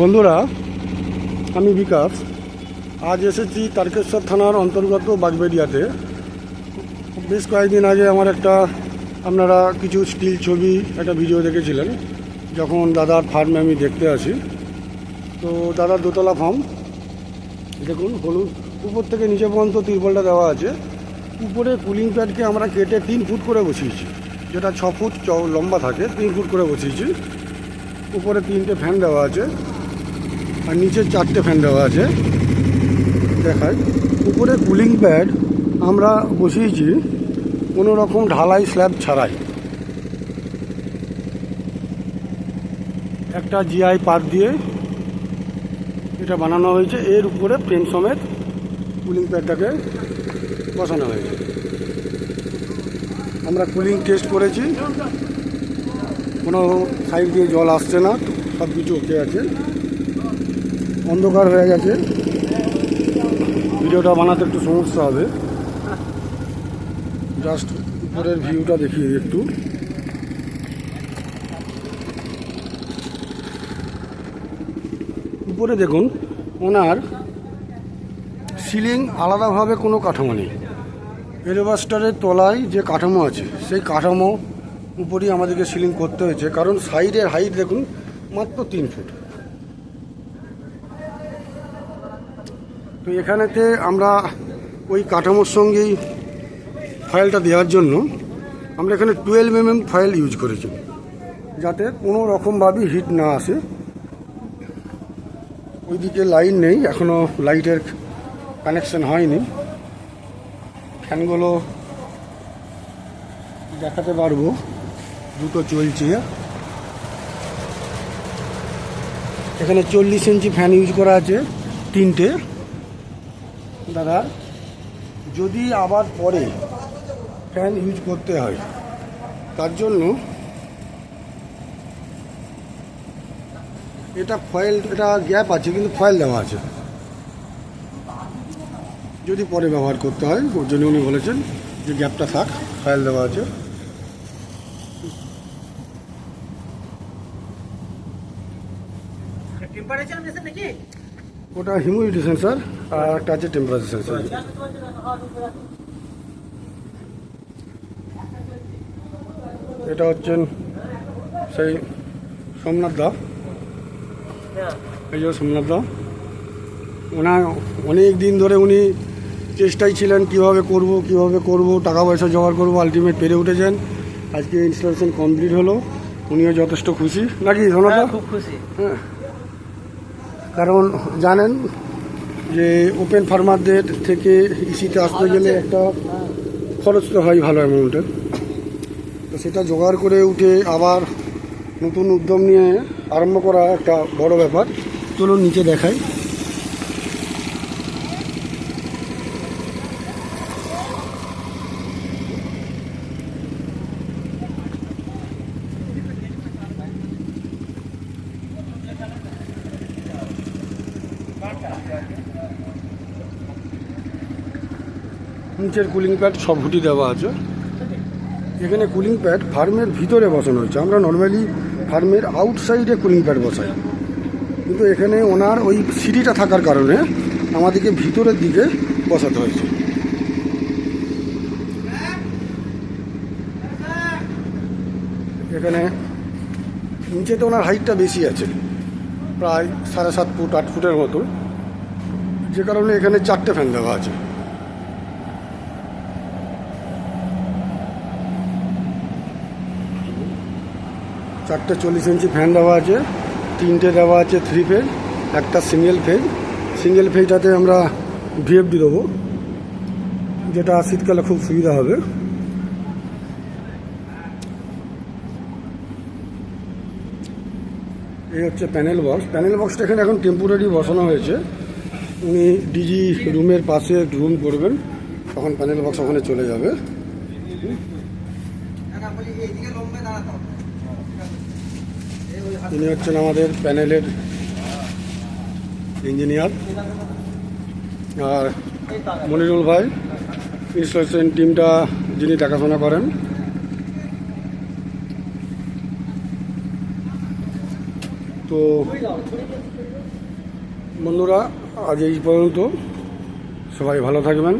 বন্ধুরা, আমি বিকাশ। আজ এসেছি তারকেশ্বর থানার অন্তর্গত বাগবেরিয়াতে বেশ কয়েকদিন আগে আমার একটা, আপনারা কিছু স্টিল ছবি, একটা ভিডিও দেখেছিলেন, যখন দাদার ফার্মে আমি দেখতে আসি। তো দাদার দোতলা ফার্ম, দেখুন, হলুদ, উপর থেকে নিচে পর্যন্ত তিরপলটা দেওয়া আছে। উপরে কুলিং প্যাডকে আমরা কেটে তিন ফুট করে বসিয়েছি, যেটা ছ ফুট লম্বা থাকে, তিন ফুট করে বসিয়েছি। উপরে তিনটে ফ্যান দেওয়া আছে। আর নিচে চারটে ফ্যান দেওয়া আছে। দেখায় উপরে কুলিং প্যাড আমরা বসিয়েছি, কোনো রকম ঢালাই স্ল্যাব ছাড়াই। একটা জিআই পাত দিয়ে এটা বানানো হয়েছে, এর উপরে ফ্রেম সমেত কুলিং প্যাডটাকে বসানো হয়েছে। আমরা কুলিং টেস্ট করেছি। কোনো সাইড দিয়ে জল আসছে না সব কিছু ওকে আছে। অন্ধকার হয়ে গেছে। ভিডিওটা বানাতে একটু সমস্যা হবে। জাস্ট উপরের ভিউটা দেখিয়ে একটু। উপরে দেখুন ওনার সিলিং আলাদাভাবে কোনো কাঠামো নেই। এলিভাস্টারের তলায় যে কাঠামো আছে সেই কাঠামো উপরেই আমাদেরকে সিলিং করতে হয়েছে। কারণ সাইডের হাইট দেখুন মাত্র তিন ফুট তো এখানেতে আমরা ওই কাঠামোর সঙ্গেই ফয়েলটা দেওয়ার জন্য আমরা এখানে টুয়েলভ এমএম ফয়েল ইউজ করেছি, যাতে কোনো রকমভাবেই হিট না আসে। ওইদিকে লাইন নেই এখনও লাইটের কানেকশন হয়নি। ফ্যানগুলো দেখাতে পারব, দুটো চলছে। এখানে চল্লিশ ইঞ্চি ফ্যান ইউজ করা আছে, তিনটে। দাদা যদি আবার পরে ফ্যান ইউজ করতে হয়, তার জন্য এটা ফয়েল এটা গ্যাপ আছে কিন্তু ফয়েল দেওয়া আছে। যদি পরে ব্যবহার করতে হয়, ওর জন্য উনি বলেছেন যে গ্যাপটা থাক ফয়েল দেওয়া আছে। টেম্পারেচার নাকি ওটা হিউমিডিটি সেন্সার আর একটা আছে টেম্পারেচার সেন্সার এটা হচ্ছেন সেই সোমনাথ দা। এই যে সোমনাথ দা। ওনার অনেক দিন ধরে উনি চেষ্টায় ছিলেন কীভাবে করব কীভাবে করব টাকা পয়সা জোগাড় করব আলটিমেট পেরে উঠেছেন। আজকে ইনস্টলেশন কমপ্লিট হলো। উনিও যথেষ্ট খুশি। নাকি সোমনাথ খুব খুশি। হ্যাঁ। কারণ জানেন যে ওপেন ফার্মারদের থেকে ইসিতে আসতে গেলে একটা খরচ তো হয় ভালো অ্যামাউন্টের তো সেটা জোগাড় করে উঠে আবার নতুন উদ্যম নিয়ে আরম্ভ করা একটা বড় ব্যাপার। চলুন নিচে দেখাই। নিচের কুলিং প্যাড সব হুটি দেওয়া আছে। এখানে কুলিং প্যাড ফার্মের ভিতরে বসানো হয়েছে। আমরা নর্মালি ফার্মের আউটসাইডে কুলিং প্যাড বসাই। কিন্তু এখানে ওনার ওই সিঁড়িটা থাকার কারণে আমাদেরকে ভিতরের দিকে বসাতে হয়েছে। এখানে নিচে তো ওনার হাইটটা বেশি আছে। প্রায় সাড়ে সাত ফুট, আট ফুটের মতো। যে কারণে এখানে চারটে ফ্যান দেওয়া আছে। চারটে চল্লিশ ইঞ্চি ফ্যান দেওয়া আছে, তিনটে দেওয়া আছে থ্রি ফেজ একটা সিঙ্গেল ফেজ সিঙ্গেল ফেজটাতে আমরা ভিএফডি দেবো, যেটা শীতকালে খুব সুবিধা হবে। এই হচ্ছে প্যানেল বক্স। প্যানেল বক্সটা এখানে এখন টেম্পোরারি বসানো হয়েছে। উনি ডিজি রুমের পাশে রুম করবেন, তখন প্যানেল বক্স ওখানে চলে যাবে। তিনি হচ্ছেন আমাদের প্যানেলের ইঞ্জিনিয়ার আর মনিরুল ভাই ইনস্টলেশন টিমটা যিনি দেখাশোনা করেন তো বন্ধুরা আজ এই পর্যন্ত। সবাই ভালো থাকবেন।